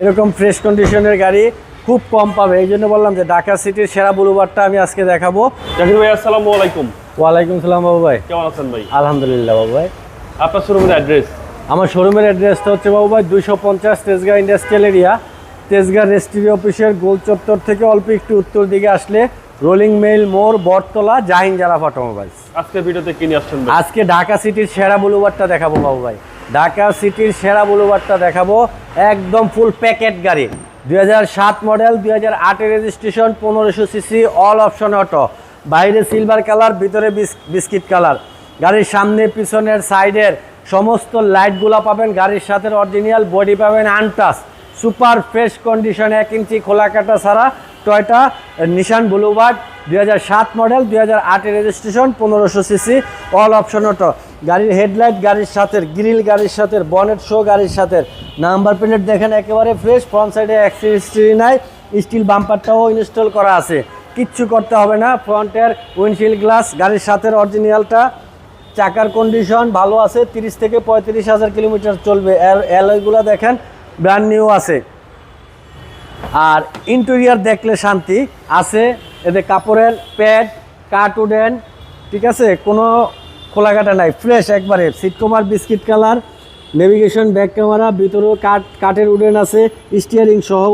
এরকম ফ্রেশ কন্ডিশনের গাড়ি খুব কম পাবে। এই জন্য বললাম যে ঢাকা সিটির সেরা বুলুবারটা আমি আজকে দেখাবো। জাকির ভাই আসসালামু আলাইকুম। ওয়ালাইকুম সালাম বাবু ভাই। কেমন আছেন ভাই? আলহামদুলিল্লাহ বাবু ভাই। আপনার শোরুমের অ্যাড্রেস আমার শোরুমের অ্যাড্রেসটা হচ্ছে বাবু ভাই দুইশো পঞ্চাশ Tejgaon industrial area Tejgaon registry অফিসের গোল চত্বর থেকে অল্প একটু উত্তর দিকে আসলে রোলিং মেইল মোড় বটতলা জাহিন জারাফ অটোমোবাইলস আজকে ভিডিওতে কিনে আসছেন আজকে ঢাকা সিটির সেরা বুলুবারটা দেখাবো বাবু ভাই। ঢাকা সিটির সেরা বুলুবারটা দেখাবো। একদম ফুল প্যাকেট গাড়ি। দুই হাজার সাত মডেল দুই হাজার রেজিস্ট্রেশন পনেরোশো সিসি অল অপশন অটো বাইরে সিলভার কালার ভিতরে বিস- বিস্কিট কালার গাড়ির সামনে, পিছনের সাইডের সমস্ত লাইটগুলো পাবেন। গাড়ির সাথে অরিজিনাল বডি পাবেন আনটাস সুপার ফ্রেশ কন্ডিশন এক ইঞ্চি খোলা কাটা ছাড়া। টয়টা, নিশান ব্লুবার্ড দুই মডেল, দুই হাজার আটের রেজিস্ট্রেশন পনেরোশো সিসি অল অপশন অটো গাড়ির হেডলাইট গাড়ির সাথে গ্রিল গাড়ির সাথে বনেট শো গাড়ির সাথে নাম্বার প্লেট দেখেন একেবারে ফ্রেশ ফ্রন্ট সাইডে অ্যাক্সিস্ট্রি নাই স্টিল বাম্পারটাও ইনস্টল করা আছে। কিচ্ছু করতে হবে না ফ্রন্টের উইন্ডশিল্ড গ্লাস গাড়ির সাথে অরিজিনালটা চাকার কন্ডিশন ভালো আছে, তিরিশ থেকে পঁয়ত্রিশ হাজার কিলোমিটার চলবে। অ্যালয়গুলো দেখেন ব্র্যান্ড নিউ আছে। আর ইন্টেরিয়ার দেখলে শান্তি। আছে এতে কাপড়ের প্যাড কার্টুডেন ঠিক আছে? কোনো খোলাকাটা নাই। ফ্রেশ একবারে। Seat cover biscuit colour navigation back camera ভিতরেও কাঠ কাঠের উডেন আছে। স্টিয়ারিং সহ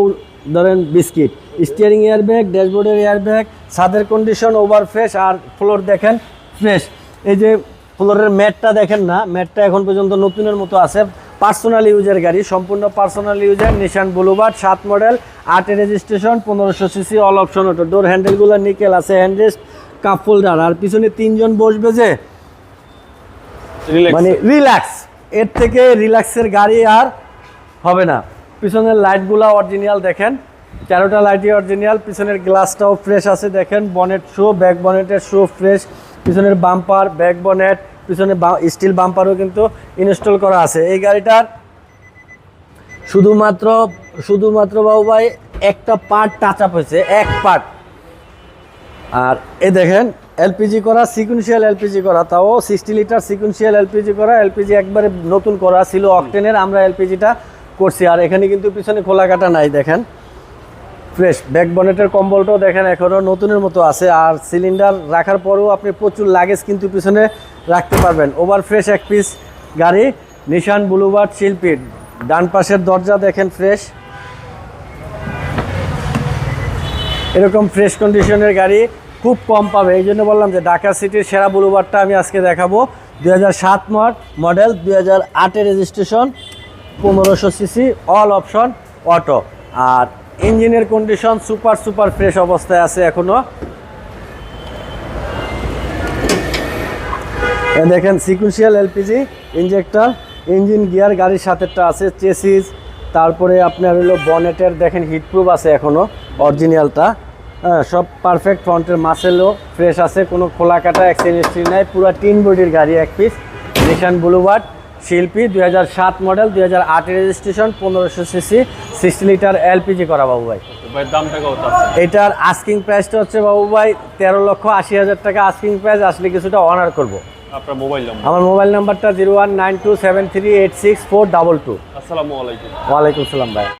ধরেন বিস্কিট স্টিয়ারিং এয়ার ব্যাগ ড্যাশবোর্ডের এয়ার ব্যাগ ছাদের কন্ডিশন ওভার ফ্রেশ আর ফ্লোর দেখেন ফ্রেশ এই যে ফ্লোরের ম্যাটটা দেখেন না ম্যাটটা এখন পর্যন্ত নতুনের মতো আছে। পার্সোনাল ইউজের গাড়ি সম্পূর্ণ পার্সোনাল ইউজার নিশান বুলুবার্ড সাত মডেল আটে রেজিস্ট্রেশন পনেরোশো CC all option auto door হ্যান্ডেলগুলো nickel আছে হ্যান্ডরেস্ট কাপ হোল্ডার আর পিছনে তিনজন বসবে যে? মানে রিল্যাক্স এর থেকে রিল্যাক্সের গাড়ি আর হবে না। পিছনের লাইটগুলো অরিজিনাল দেখেন। তেরোটা লাইটই অরিজিনাল পিছনের গ্লাসটাও ফ্রেশ আছে দেখেন। বনেট শো ব্যাক বনেটের শো ফ্রেশ পিছনের বাম্পার ব্যাক বনেট পিছনে স্টিল বাম্পারও কিন্তু ইনস্টল করা আছে। এই গাড়িটার শুধুমাত্র শুধুমাত্র বাবু ভাই, একটা পার্ট টাচ আপ হয়েছে, এক পার্ট আর এ দেখেন এলপিজি করা সিকুয়েন্সিয়াল এলপিজি করা, তাও সিক্সটি লিটার সিকুয়েন্সিয়াল এলপিজি করা এলপিজি একবারে নতুন করা, ছিল অকটেনের আমরা এলপিজিটা করছি। আর এখানে কিন্তু পিছনে খোলা কাটা নাই, দেখেন। ফ্রেশ ব্যাক বনেটের কম্বলটাও দেখেন এখনও নতুনের মতো আছে আর সিলিন্ডার রাখার পরেও আপনি প্রচুর লাগেজ কিন্তু পিছনে রাখতে পারবেন। ওভার ফ্রেশ এক পিস গাড়ি নিশান ব্লুবার্ড শিল্পী ডান পাশের দরজা দেখেন ফ্রেশ এরকম ফ্রেশ কন্ডিশনের গাড়ি খুব কম পাবে। এই জন্য বললাম যে ঢাকা সিটির সেরা বুলুবারটা আমি আজকে দেখাবো। দুই হাজার সাত মডেল দুই হাজার রেজিস্ট্রেশন পনেরোশো সিসি অল অপশন অটো আর ইঞ্জিনের কন্ডিশন সুপার সুপার ফ্রেশ অবস্থায় আছে এখনও দেখেন sequential LPG injector engine gear গাড়ির সাথেটা আছে চেসিস তারপরে আপনার হলো বনেটের দেখেন হিটপ্রুফ আছে এখনও অরিজিনালটা হ্যাঁ সব পারফেক্ট ফ্রন্টের মাসেলও ফ্রেশ আছে, কোনো খোলা কাটা অ্যাক্সিডেন্ট্রি নাই, পুরো টিন বডির গাড়ি এক পিস নিশান ব্লুবার্ড শিল্পী দুই হাজার সাত মডেল দুই হাজার রেজিস্ট্রেশন পনেরোশো সিসি সিক্সটি লিটার এলপিজি করা বাবু ভাই। এটার আস্কিং প্রাইসটা হচ্ছে বাবু ভাই তেরো লক্ষ আশি হাজার টাকা। আস্কিং প্রাইস আসলে কিছুটা অনার করব। আপনার মোবাইল নাম্বার আমার মোবাইল নাম্বারটা zero one nine two seven three eight six four double two. আসসালামু আলাইকুম। ওয়ালাইকুম আসসালাম ভাই।